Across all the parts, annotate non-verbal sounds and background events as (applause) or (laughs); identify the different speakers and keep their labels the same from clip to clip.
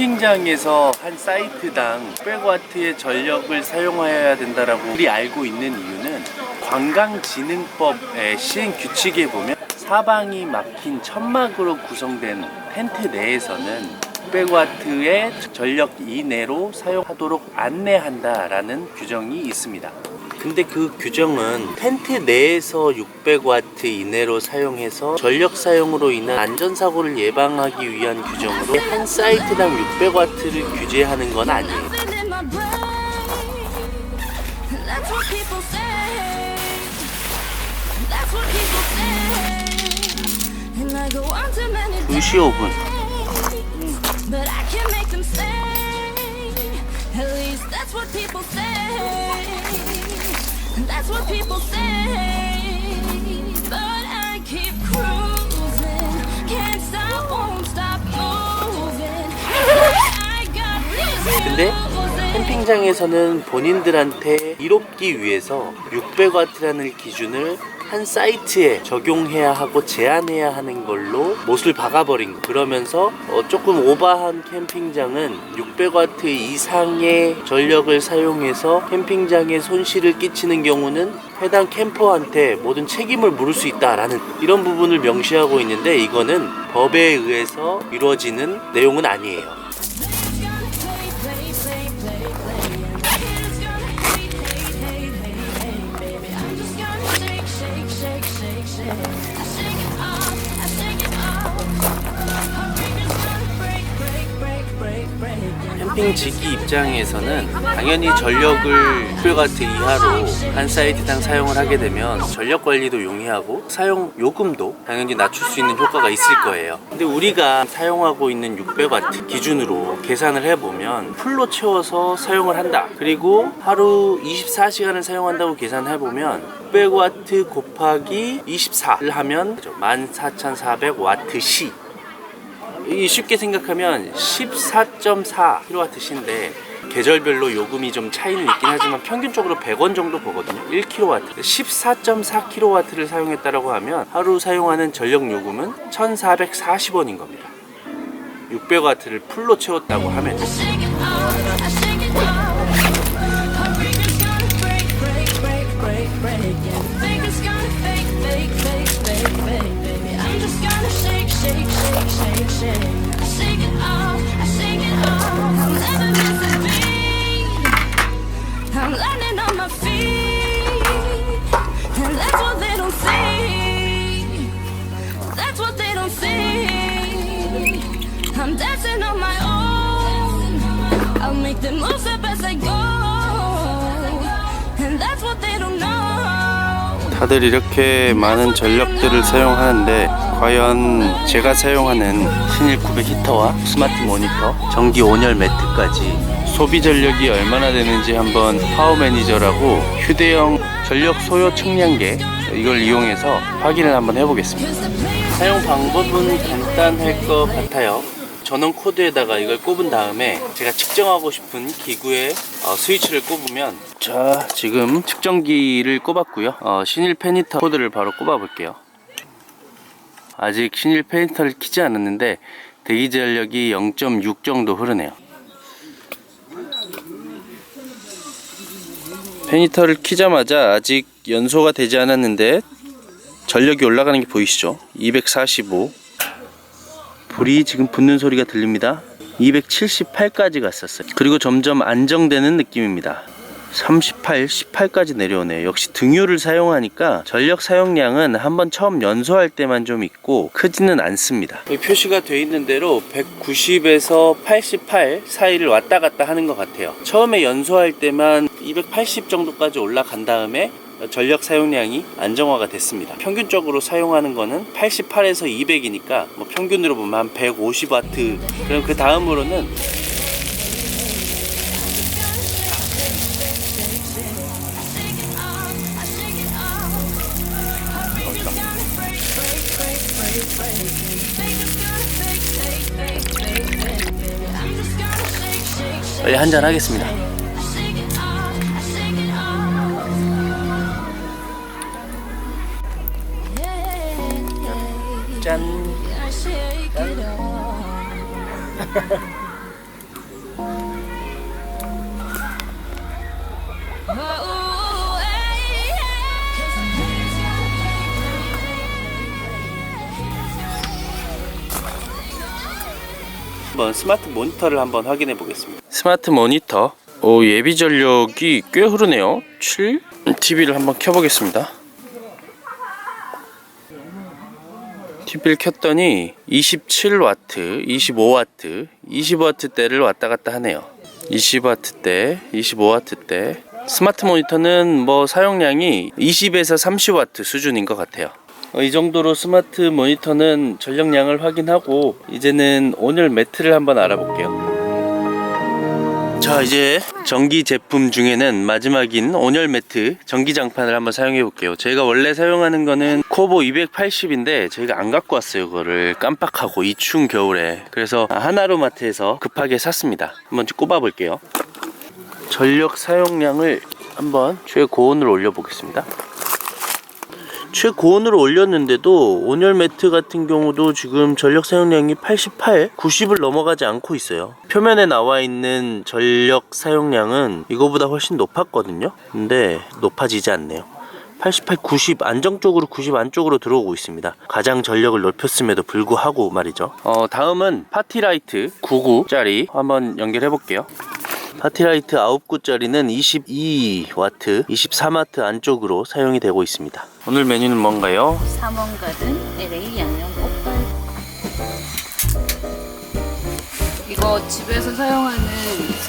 Speaker 1: 캠핑장에서 한 사이트당 600와트의 전력을 사용하여야 된다라고 우리 알고 있는 이유는 관광진흥법의 시행 규칙에 보면 사방이 막힌 천막으로 구성된 텐트 내에서는 600와트의 전력 이내로 사용하도록 안내한다라는 규정이 있습니다. 근데 그 규정은 텐트 내에서 600와트 이내로 사용해서 전력 사용으로 인한 안전사고를 예방하기 위한 규정으로 한 사이트당 600와트를 규제하는 건 아니에요. 2시 5분.
Speaker 2: days, but I can make them stay. At least that's what people say. That's what people say. But I keep cruising. Can't stop, won't stop moving. I got reason.
Speaker 1: 근데 캠핑장에서는 본인들한테 이롭기 위해서 600와트라는 기준을 한 사이트에 적용해야 하고 제한해야 하는 걸로 못을 박아버린 거. 그러면서 어, 조금 오버한 캠핑장은 600와트 이상의 전력을 사용해서 캠핑장에 손실을 끼치는 경우는 해당 캠퍼한테 모든 책임을 물을 수 있다라는 이런 부분을 명시하고 있는데 이거는 법에 의해서 이루어지는 내용은 아니에요. 캠핑 지기 입장에서는 당연히 전력을 600와트 이하로 한 사이트당 사용을 하게 되면 전력 관리도 용이하고 사용 요금도 당연히 낮출 수 있는 효과가 있을 거예요. 근데 우리가 사용하고 있는 600와트 기준으로 계산을 해보면 풀로 채워서 사용을 한다. 그리고 하루 24시간을 사용한다고 계산해 보면 600와트 곱하기 24를 하면 14,400와트 시 이 쉽게 생각하면 14.4kWh인데 계절별로 요금이 좀 차이는 있긴 하지만 평균적으로 100원 정도 보거든요. 1kW. 14.4kW를 사용했다라고 하면 하루 사용하는 전력 요금은 1,440원인 겁니다. 600W를 풀로 채웠다고 하면
Speaker 2: own. I'll make the moves up as I go, and that's what they don't know.
Speaker 1: 다들 이렇게 많은 전력들을 사용하는데 과연 제가 사용하는 신일 900 히터와 스마트 모니터, 전기 온열 매트까지 소비 전력이 얼마나 되는지 한번 파워 매니저라고 휴대용 전력 소요 측량계 이걸 이용해서 확인을 한번 해보겠습니다. 사용 방법은 간단할 것 같아요. 전원 코드에다가 이걸 꼽은 다음에 제가 측정하고 싶은 기구에 어, 스위치를 꼽으면 자 지금 측정기를 꼽았고요. 어, 신일 페니터 코드를 바로 꼽아 볼게요. 아직 신일 페니터를 키지 않았는데 대기 전력이 0.6 정도 흐르네요. 페니터를 키자마자 아직 연소가 되지 않았는데 전력이 올라가는 게 보이시죠? 245 불이 지금 붙는 소리가 들립니다. 278까지 갔었어요. 그리고 점점 안정되는 느낌입니다. 38, 18까지 내려오네요. 역시 등유를 사용하니까 전력 사용량은 한번 처음 연소할 때만 좀 있고 크지는 않습니다. 표시가 돼 있는 대로 190에서 88 사이를 왔다 갔다 하는 것 같아요. 처음에 연소할 때만 280 정도까지 올라간 다음에 전력 사용량이 안정화가 됐습니다. 평균적으로 사용하는 거는 88에서 200이니까 뭐 평균으로 보면 한 150와트. 그럼 그 다음으로는 빨리 한잔 하겠습니다. 한번 스마트 모니터를 한번 확인해 보겠습니다. 스마트 모니터. 오, 예비 전력이 꽤 흐르네요. 7 음, TV를 한번 켜 보겠습니다. TV를 켰더니 27W, 25W, 20W대를 왔다 갔다 하네요. 20W대, 25W대. 스마트 모니터는 뭐 사용량이 20에서 30W 수준인 것 같아요. 어, 이 정도로 스마트 모니터는 전력량을 확인하고 이제는 온열 매트를 한번 알아볼게요. 자 이제 전기 제품 중에는 마지막인 온열 매트 전기 장판을 한번 사용해 볼게요. 저희가 원래 사용하는 거는 코보 280인데 저희가 안 갖고 왔어요 그거를. 깜빡하고 이 추운 겨울에. 그래서 하나로마트에서 급하게 샀습니다. 한번 좀 꼽아 볼게요. 전력 사용량을 한번 최고온으로 올려 보겠습니다 최고온으로 올렸는데도 온열 매트 같은 경우도 지금 전력 사용량이 88, 90을 넘어가지 않고 있어요. 표면에 나와 있는 전력 사용량은 이거보다 훨씬 높았거든요. 근데 높아지지 않네요. 88, 90 안정적으로 90 안쪽으로 들어오고 있습니다. 가장 전력을 높였음에도 불구하고 말이죠. 어, 다음은 파티라이트 99짜리 한번 연결해 볼게요. 파티라이트 9구짜리는 22W, 23W 안쪽으로 사용이 되고 있습니다. 오늘 메뉴는 뭔가요?
Speaker 3: 삼원 가든 LA 양념 꽃발 이거 집에서 사용하는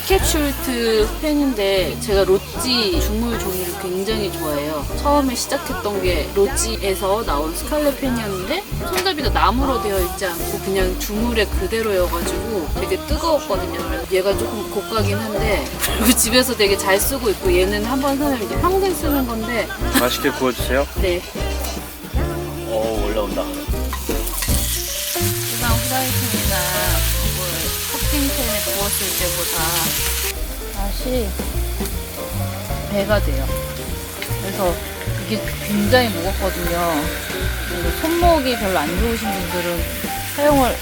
Speaker 3: 스케츄트 펜인데 제가 로찌 주물 종이를 굉장히 좋아해요 처음에 시작했던 게 로찌에서 나온 스칼렛 펜이었는데 손잡이도 나무로 되어 있지 않고 그냥 주물에 그대로여가지고 되게 뜨거웠거든요 그래서 얘가 조금 고가긴 한데 그리고 집에서 되게 잘 쓰고 있고 얘는 한 번 사면 이제 평생 쓰는 건데
Speaker 1: 맛있게 구워주세요. (laughs)
Speaker 3: 네
Speaker 1: 오 올라온다.
Speaker 3: 일반 후라이팬이나 뭐 커팅팬에 구웠을 때보다 맛이 배가 돼요. 그래서 이게 굉장히 무겁거든요. 그리고 손목이 별로 안 좋으신 분들은 사용을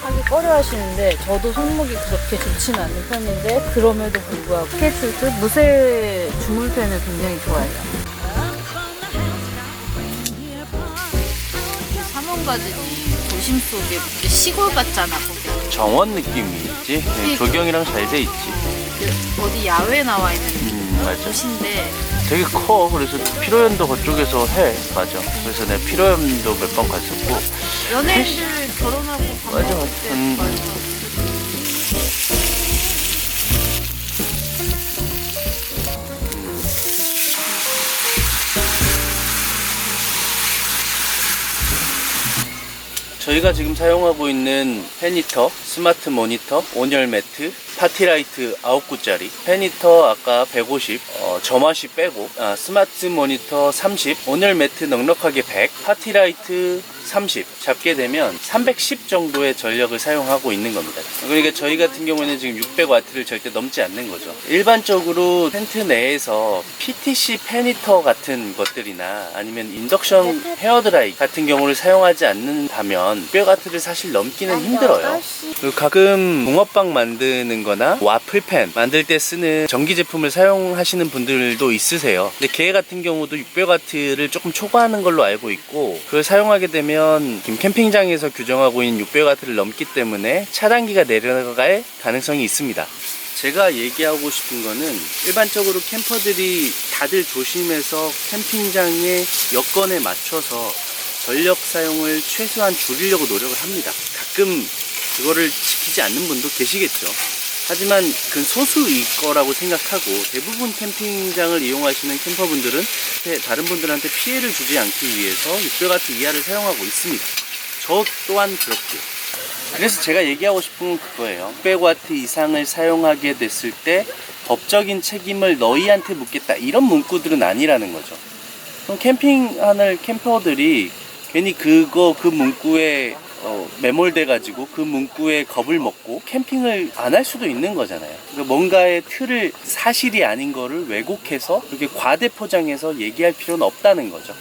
Speaker 3: 하기 꺼려 하시는데 저도 손목이 그렇게 좋지는 않은 편인데 그럼에도 불구하고 스케줄트 무쇠 주물펜을 굉장히 좋아해요. 삼원가든이 도심 속에 시골 같잖아 거기
Speaker 1: 정원 느낌이 있지. 네, 조경이랑 잘 돼 있지.
Speaker 3: 그 어디 야외 나와 있는
Speaker 1: 음 맞아.
Speaker 3: 곳인데
Speaker 1: 되게 커. 그래서 피로연도 그쪽에서 해. 맞아. 그래서 내가 피로연도 몇 번 갔었고.
Speaker 3: 연예인들 결혼하고 밥
Speaker 1: 맞아, 맞아.
Speaker 3: 때
Speaker 1: 음. 저희가 지금 사용하고 있는 페니터, 스마트 모니터, 온열 매트, 파티라이트 9구짜리. 페니터 아까 150, 어, 점화시 빼고 아, 스마트 모니터 30, 온열 매트 넉넉하게 100, 파티라이트 30 잡게 되면 310 정도의 전력을 사용하고 있는 겁니다. 그러니까 저희 같은 경우는 지금 600W를 절대 넘지 않는 거죠. 일반적으로 텐트 내에서 PTC 페니터 같은 것들이나 아니면 인덕션 헤어드라이 같은 경우를 사용하지 않는다면 600W를 사실 넘기는 힘들어요. 그리고 가끔 붕어빵 만드는 거나 와플팬 만들 때 쓰는 전기 제품을 사용하시는 분들도 있으세요. 근데 걔 같은 경우도 600W를 조금 초과하는 걸로 알고 있고 그걸 사용하게 되면 지금 캠핑장에서 규정하고 있는 600W를 넘기 때문에 차단기가 내려갈 가능성이 있습니다. 제가 얘기하고 싶은 거는 일반적으로 캠퍼들이 다들 조심해서 캠핑장의 여건에 맞춰서 전력 사용을 최소한 줄이려고 노력을 합니다. 가끔 그거를 지키지 않는 분도 계시겠죠. 하지만 그건 소수일 거라고 생각하고 대부분 캠핑장을 이용하시는 캠퍼분들은 다른 분들한테 피해를 주지 않기 위해서 600W 이하를 사용하고 있습니다. 저 또한 그렇고요. 그래서 제가 얘기하고 싶은 건 그거예요. 600W 이상을 사용하게 됐을 때 법적인 책임을 너희한테 묻겠다 이런 문구들은 아니라는 거죠. 그럼 캠핑하는 캠퍼들이 괜히 그거 그 문구에 어, 매몰돼 가지고 그 문구에 겁을 먹고 캠핑을 안 할 수도 있는 거잖아요. 그러니까 뭔가의 틀을 사실이 아닌 거를 왜곡해서 그렇게 과대 포장해서 얘기할 필요는 없다는 거죠.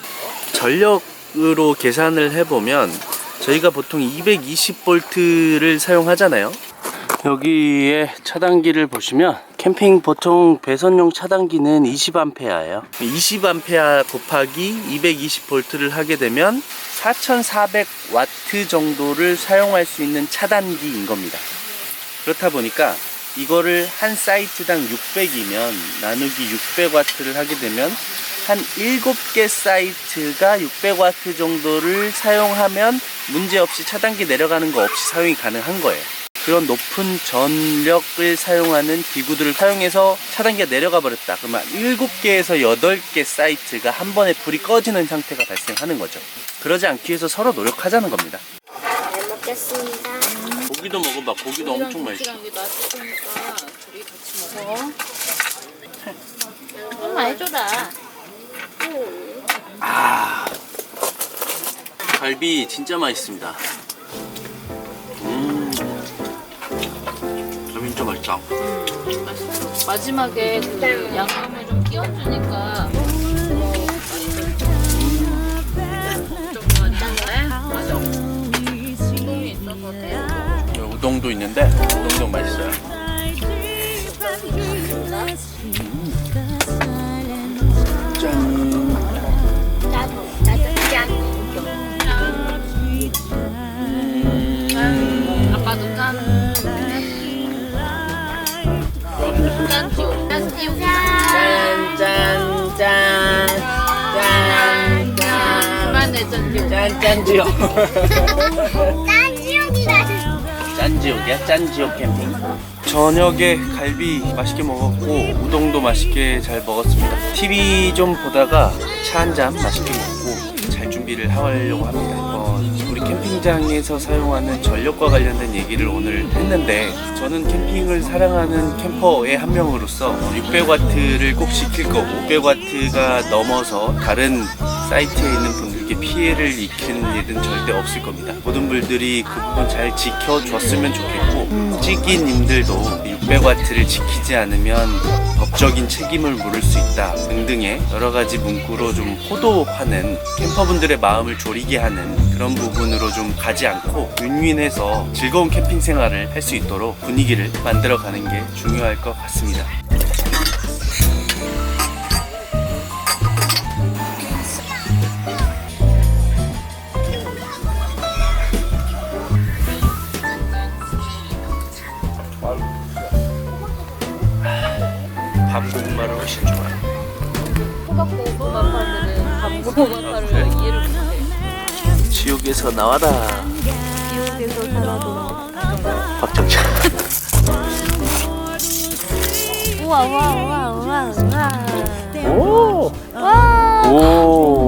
Speaker 1: 전력으로 계산을 해보면 저희가 보통 220볼트를 사용하잖아요. 여기에 차단기를 보시면 캠핑 보통 배선용 차단기는 20A예요. 20A 곱하기 220V를 하게 되면 4400와트 정도를 사용할 수 있는 차단기인 겁니다. 그렇다 보니까 이거를 한 사이트당 600이면 나누기 600와트를 하게 되면 한 7개 사이트가 600와트 정도를 사용하면 문제없이 차단기 내려가는 거 없이 사용이 가능한 거예요. 그런 높은 전력을 사용하는 기구들을 사용해서 차단기가 내려가 버렸다. 그러면 7개에서 8개 사이트가 한 번에 불이 꺼지는 상태가 발생하는 거죠. 그러지 않기 위해서 서로 노력하자는 겁니다.
Speaker 4: 잘 먹겠습니다.
Speaker 1: 고기도 먹어봐. 고기도 엄청 맛있어.
Speaker 3: 이게 맛있으니까 둘이 같이 먹어. 좀 많이 줘라.
Speaker 1: 갈비 진짜 맛있습니다. 맛있다.
Speaker 3: 맛있어. 마지막에 그 양념을 좀 맛있어. 돼.
Speaker 1: 여기 우동도 있는데 우동도 맛있어요. 짠.
Speaker 3: 짠지요. 짠
Speaker 4: 지옥이다.
Speaker 1: 짠지옥이야? 짠지옥 캠핑. 저녁에 갈비 맛있게 먹었고 우동도 맛있게 잘 먹었습니다. TV 좀 보다가 차 한 잔 맛있게 먹고 잘 준비를 하려고 합니다. 어, 우리 캠핑장에서 사용하는 전력과 관련된 얘기를 오늘 했는데 저는 캠핑을 사랑하는 캠퍼의 한 명으로서 600와트를 꼭 지킬 거고 500와트가 넘어서 다른 사이트에 있는 분들께 피해를 입히는 일은 절대 없을 겁니다. 모든 분들이 그 부분 잘 지켜줬으면 좋겠고 찌기님들도 600와트를 지키지 않으면 법적인 책임을 물을 수 있다 등등의 여러 가지 문구로 좀 호도하는 캠퍼분들의 마음을 졸이게 하는 그런 부분으로 좀 가지 않고 윈윈해서 즐거운 캠핑 생활을 할 수 있도록 분위기를 만들어가는 게 중요할 것 같습니다. 지옥에서 나와라.
Speaker 3: 지옥에서 살아도
Speaker 1: 박정찬.
Speaker 4: 우와 우와 우와 우와 우와.
Speaker 1: 오.
Speaker 4: 와.
Speaker 1: 오.